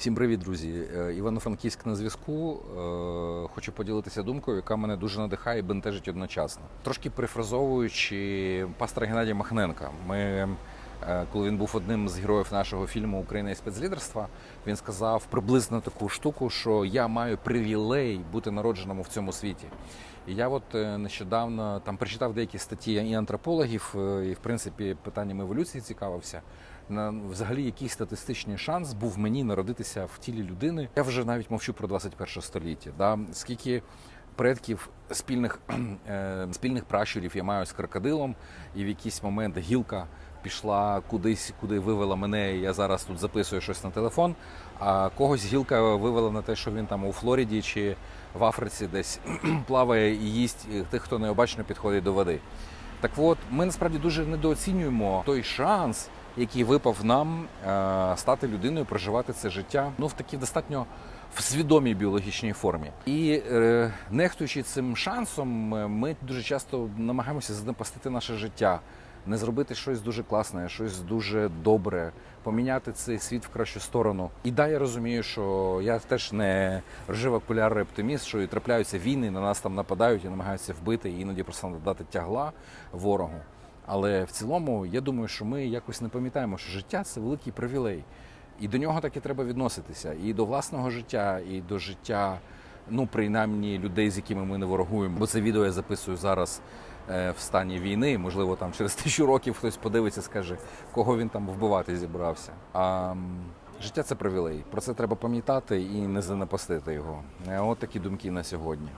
Всім привіт, друзі! Е, Івано-Франківськ на зв'язку. Е, Хочу поділитися думкою, яка мене дуже надихає і бентежить одночасно. Трошки перефразовуючи пастора Геннадія Махненка. Ми, коли він був одним з героїв нашого фільму Україна і спецлідерства, він сказав приблизно таку штуку, що я маю привілей бути народженому в цьому світі. І я от е, нещодавно там прочитав деякі статті і антропологів, е, і в принципі питанням еволюції цікавився. На взагалі який статистичний шанс був мені народитися в тілі людини. Я вже навіть мовчу про 21 століття. Да? Скільки предків спільних, е, спільних пращурів я маю з крокодилом, і в якийсь момент гілка пішла кудись, куди вивела мене. і Я зараз тут записую щось на телефон. А когось гілка вивела на те, що він там у Флориді чи в Африці десь плаває і їсть тих, хто необачно підходить до води. Так от, ми насправді дуже недооцінюємо той шанс, який випав нам е, стати людиною, проживати це життя ну в такій достатньо в свідомій біологічній формі. І е, нехтуючи цим шансом, е, ми дуже часто намагаємося занепастити наше життя, не зробити щось дуже класне, щось дуже добре, поміняти цей світ в кращу сторону. І да, я розумію, що я теж не рожева окулярний оптиміст, що і трапляються війни, на нас там нападають і намагаються вбити, і іноді просто дати тягла ворогу. Але в цілому я думаю, що ми якось не пам'ятаємо, що життя це великий привілей. І до нього так і треба відноситися. І до власного життя, і до життя, ну принаймні людей, з якими ми не ворогуємо. Бо це відео я записую зараз е, в стані війни. Можливо, там через тисячу років хтось подивиться, скаже, кого він там вбивати зібрався. А життя це привілей. Про це треба пам'ятати і не занапастити його. Е, От такі думки на сьогодні.